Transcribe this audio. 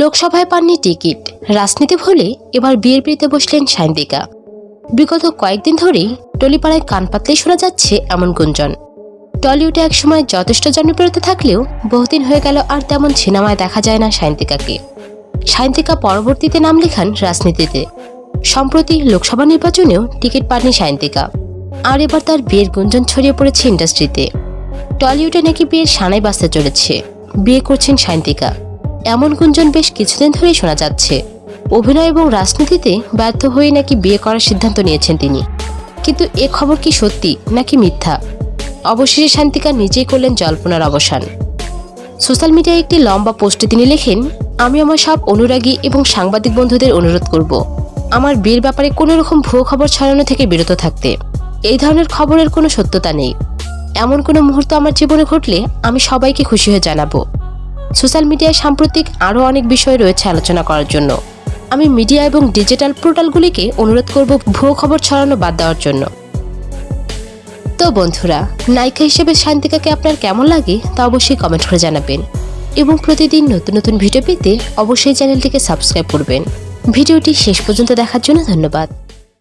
লোকসভায় পাননি টিকিট। রাজনীতি ভুলে এবার বিয়ের পিড়িতে বসলেন সায়ন্তিকা। বিগত কয়েকদিন ধরেই টলিপাড়ায় কান পাতলেই শোনা যাচ্ছে এমন গুঞ্জন। টলিউডে একসময় যথেষ্ট জনপ্রিয়তা থাকলেও বহুদিন হয়ে গেল আর তেমন সিনেমায় দেখা যায় না সায়ন্তিকাকে। সায়ন্তিকা পরবর্তীতে নাম লেখান রাজনীতিতে। সম্প্রতি লোকসভা নির্বাচনেও টিকিট পাননি সায়ন্তিকা। আর এবার তার বিয়ের গুঞ্জন ছড়িয়ে পড়েছে ইন্ডাস্ট্রিতে। টলিউডে নাকি বিয়ের সানাই বাজতে চলেছে। বিয়ে করছেন সায়ন্তিকা। এমন গুঞ্জন বেশ কিছুদিন ধরেই শোনা যাচ্ছে। অভিনয় এবং রাজনীতিতে ব্যর্থ হয়ে নাকি বিয়ে করার সিদ্ধান্ত নিয়েছেন তিনি। কিন্তু এ খবর কি সত্যি নাকি মিথ্যা? অবশেষে শান্তিকা নিজেই করলেন জল্পনার অবসান। সোশ্যাল মিডিয়ায় একটি লম্বা পোস্টে তিনি লেখেন, আমি আমার সব অনুরাগী এবং সাংবাদিক বন্ধুদের অনুরোধ করব। আমার বিয়ের ব্যাপারে কোনো রকম ভুয়ো খবর ছড়ানো থেকে বিরত থাকতে। এই ধরনের খবরের কোনো সত্যতা নেই। এমন কোনো মুহূর্ত আমার জীবনে ঘটলে আমি সবাইকে খুশি হয়ে জানাব। সোশ্যাল মিডিয়ায় সাম্প্রতিক আরও অনেক বিষয় রয়েছে আলোচনা করার জন্য। আমি মিডিয়া এবং ডিজিটাল পোর্টালগুলিকে অনুরোধ করব ভুয়ো খবর ছড়ানো বাদ দেওয়ার জন্য। তো বন্ধুরা, নায়িকা হিসেবে শান্তিকাকে আপনার কেমন লাগে তা অবশ্যই কমেন্ট করে জানাবেন। এবং প্রতিদিন নতুন নতুন ভিডিও পেতে অবশ্যই চ্যানেলটিকে সাবস্ক্রাইব করবেন। ভিডিওটি শেষ পর্যন্ত দেখার জন্য ধন্যবাদ।